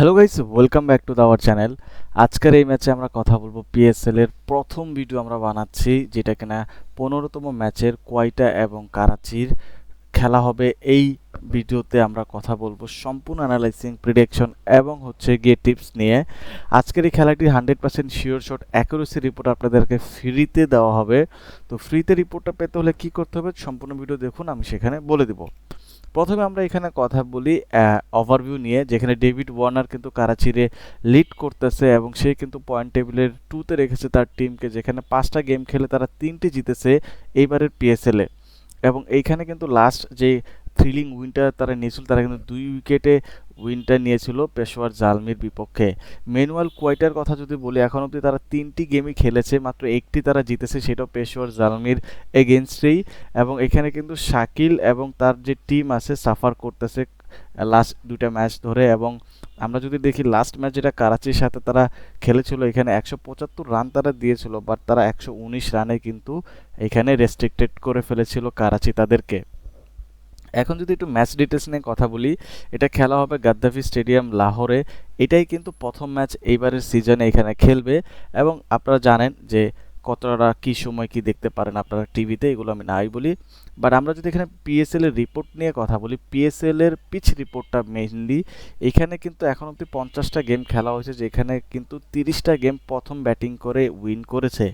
Hello guys welcome back to our channel আজকের এই ম্যাচে আমরা কথা বলব পিএসএল এর প্রথম ভিডিও আমরা বানাচ্ছি, যেটা কিনা পনেরোতম ম্যাচের কোয়াইটা এবং কারাচির খেলা হবে। এই ভিডিওতে আমরা কথা বলব সম্পূর্ণ অ্যানালাইসিং প্রিডিকশন এবং হচ্ছে গিয়ে টিপস নিয়ে। আজকের এই খেলাটি hundred percent sure shot accuracy report আপনাদেরকে ফ্রিতে দেওয়া হবে। তো ফ্রিতে রিপোর্টটা পেতে হলে কি করতে হবে? সম্পূর্ণ ভিডিও দেখুন, আমি সেখানে বলে দিব। প্রথমে আমরা এখানে কথা বলি ওভারভিউ নিয়ে, যেখানে ডেভিড ওয়ার্নার কিন্তু কারাচিরে লিড করতেছে এবং সে কিন্তু পয়েন্ট টেবিলের টুতে রেখেছে তার টিমকে যেখানে পাঁচটা গেম খেলে তারা তিনটি জিতেছে এইবারের পিএসএলে এবং এইখানে কিন্তু লাস্ট যে থ্রিলিং উইনটা তারা নিয়েছিল। তারা কিন্তু দুই উইকেটে উইনটা নিয়েছিল পেশোয়ার জালমির বিপক্ষে। ম্যানুয়াল কোয়াইটার কথা যদি বলি, এখন অবধি তারা তিনটি গেমই খেলেছে, মাত্র একটি তারা জিতেছে, সেটাও পেশোয়ার জালমির এগেনস্টেই এবং এখানে কিন্তু শাকিল এবং তার যে টিম আছে, সাফার করতেছে লাস্ট দুটা ম্যাচ ধরে। এবং আমরা যদি দেখি লাস্ট ম্যাচ যেটা কারাচির সাথে তারা খেলেছিল, এখানে একশো পঁচাত্তর রান তারা দিয়েছিল বাট তারা একশো উনিশ রানে কিন্তু এখানে রেস্ট্রিক্টেড করে ফেলেছিল কারাচি তাদেরকে। এখন যদি একটু ম্যাচ ডিটেলস নিয়ে কথা বলি, এটা খেলা হবে গাদ্দাফি স্টেডিয়াম লাহোরে। এটাই কিন্তু প্রথম ম্যাচ এইবারের সিজনে এখানে খেলবে। এবং আপনারা জানেন যে কতটা কী সময় কি দেখতে পারেন আপনারা টিভিতে, এগুলো আমি নাই বলি। বাট আমরা যদি এখানে পিএসএল এর রিপোর্ট নিয়ে কথা বলি পিএসএল এর পিচ রিপোর্টটা মেইনলি এখানে কিন্তু এখন অব্দি পঞ্চাশটা গেম খেলা হয়েছে, যেখানে কিন্তু তিরিশটা গেম প্রথম ব্যাটিং করে উইন করেছে।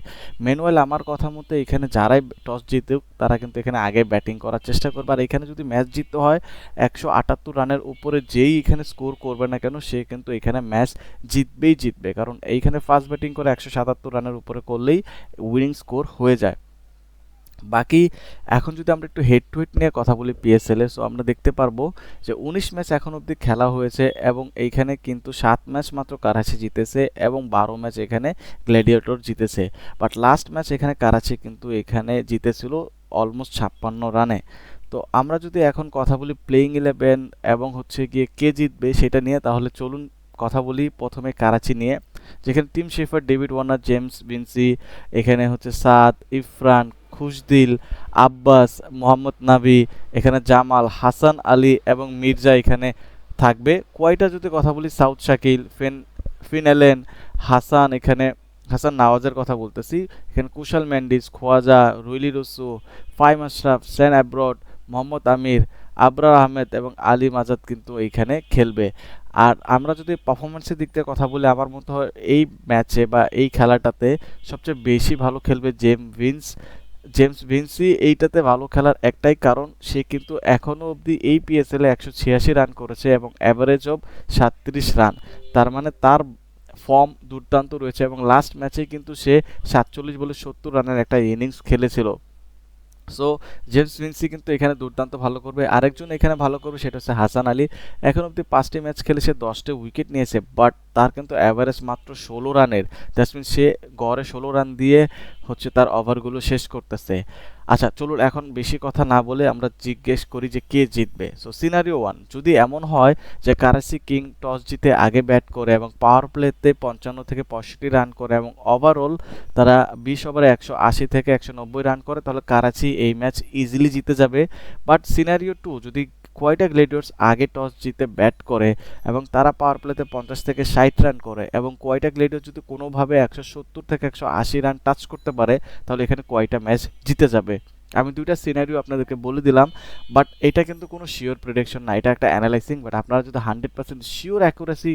ম্যানুয়াল আমার কথা মতো এখানে যারাই টস জিতুক, তারা কিন্তু এখানে আগে ব্যাটিং করার চেষ্টা করবে। আর এখানে যদি ম্যাচ জিততে হয়, একশো আটাত্তর রানের উপরে যেই এখানে স্কোর করবে না কেন, সে কিন্তু এখানে ম্যাচ জিতবেই জিতবে। কারণ এইখানে ফার্স্ট ব্যাটিং করে একশো সাতাত্তর রানের উপরে করলেই উইনিং স্কোর হয়ে যায়। বাকি এখন যদি আমরা একটু হেড টু হেড নিয়ে কথা বলি পিএসএলে সো আমরা দেখতে পারব যে উনিশ ম্যাচ এখন অবধি খেলা হয়েছে এবং এইখানে কিন্তু সাত ম্যাচ মাত্র কারাচি জিতেছে এবং বারো ম্যাচ এখানে গ্ল্যাডিয়েটর জিতেছে। বাট লাস্ট ম্যাচ এখানে কারাচি কিন্তু এখানে জিতেছিল অলমোস্ট ছাপ্পান্ন রানে তো আমরা যদি এখন কথা বলি প্লেইং ইলেভেন এবং হচ্ছে গিয়ে কে জিতবে সেটা নিয়ে, তাহলে চলুন কথা বলি প্রথমে কারাচি নিয়ে। যেখানে টিম শেফার ডেভিড ওয়ার্নার জেমস বিনসি এখানে হচ্ছে সাদ, ইফরান, খুশদিল, আব্বাস, মোহাম্মদ নাবি এখানে জামাল, হাসান আলী এবং মির্জা এখানে থাকবে। কয়টা যদি কথা বলি, সাউথ শাকিল, ফেন ফিনেলেন হাসান এখানে হাসান নওয়াজের কথা বলতেছি। এখানে Kusal Mendis, Khawaja, Rilee Rossouw, Faheem Ashraf, Sean Abbott, Mohammad Amir, Abrar Ahmed এবং আলী মাজাদ কিন্তু এইখানে খেলবে। আর আমরা যদি পারফরমেন্সের দিক থেকে কথা বলি, আমার মতো এই ম্যাচে বা এই খেলাটাতে সবচেয়ে বেশি ভালো খেলবে জেম ভিন্স। জেমস ভিন্সি এইটাতে ভালো খেলার একটাই কারণ, সে কিন্তু এখনও অবধি এই পিএসএলে একশো ছিয়াশি রান করেছে এবং অ্যাভারেজ অব সাতত্রিশ রান তার মানে তার ফর্ম দুর্দান্ত রয়েছে এবং লাস্ট ম্যাচে কিন্তু সে সাতচল্লিশ বলে সত্তর রানের একটা ইনিংস খেলেছিল। সো জেমস ভিন্সি কিন্তু এখানে দুর্দান্ত ভালো করবে। আরেকজন এখানে ভালো করবে, সেটা হচ্ছে হাসান আলী। এখন অব্দি পাঁচটি ম্যাচ খেলে সে দশটি উইকেট নিয়েছে বাট তার কিন্তু অ্যাভারেজ মাত্র ষোলো রানের। দ্যাটস মিন সে গড়ে ষোলো রান দিয়ে হচ্ছে তার ওভারগুলো শেষ করতেছে। আচ্ছা চলুন এখন বেশি কথা না বলে আমরা জিজ্ঞেস করি যে কে জিতবে। সো সিনারিও ওয়ান যদি এমন হয় যে কারাসি কিং টস জিতে আগে ব্যাট করে এবং পাওয়ার প্লেতে পঞ্চান্ন থেকে পঁয়ষট্টি রান করে এবং ওভারঅল তারা বিশ ওভারে একশো আশি থেকে একশো নব্বই রান করে, তাহলে কারাচি এই ম্যাচ ইজিলি জিতে যাবে। বাট সিনারিও টু যদি কোয়াইটা গ্লেডিয়ার্স আগে টস জিতে ব্যাট করে এবং তারা পাওয়ার প্লেতে পঞ্চাশ থেকে ষাট রান করে এবং কোয়াইটা গ্লেডিয়ার যদি কোনোভাবে একশো সত্তর থেকে একশো আশি রান টাচ করতে পারে, তাহলে এখানে কোয়াইটা ম্যাচ জিতে যাবে? আমি দুইটা সিনারিও আপনাদেরকে বলে দিলাম বাট এটা কিন্তু কোনো শিওর প্রিডিকশন না, এটা একটা অ্যানালাইসিং বাট আপনারা যদি hundred percent sure accuracy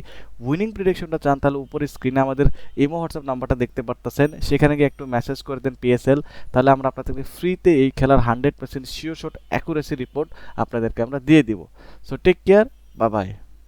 winning প্রিডিকশনটা চান, তাহলে উপরে স্ক্রিনে আমাদের ইমো হোয়াটসঅ্যাপ নাম্বারটা দেখতে পারতেছেন, সেখানে গিয়ে একটু মেসেজ করে দেন পিএসএল তাহলে আমরা আপনাদেরকে ফ্রিতে এই খেলার hundred percent sure shot accuracy report আপনাদেরকে আমরা দিয়ে দিব। So take care bye bye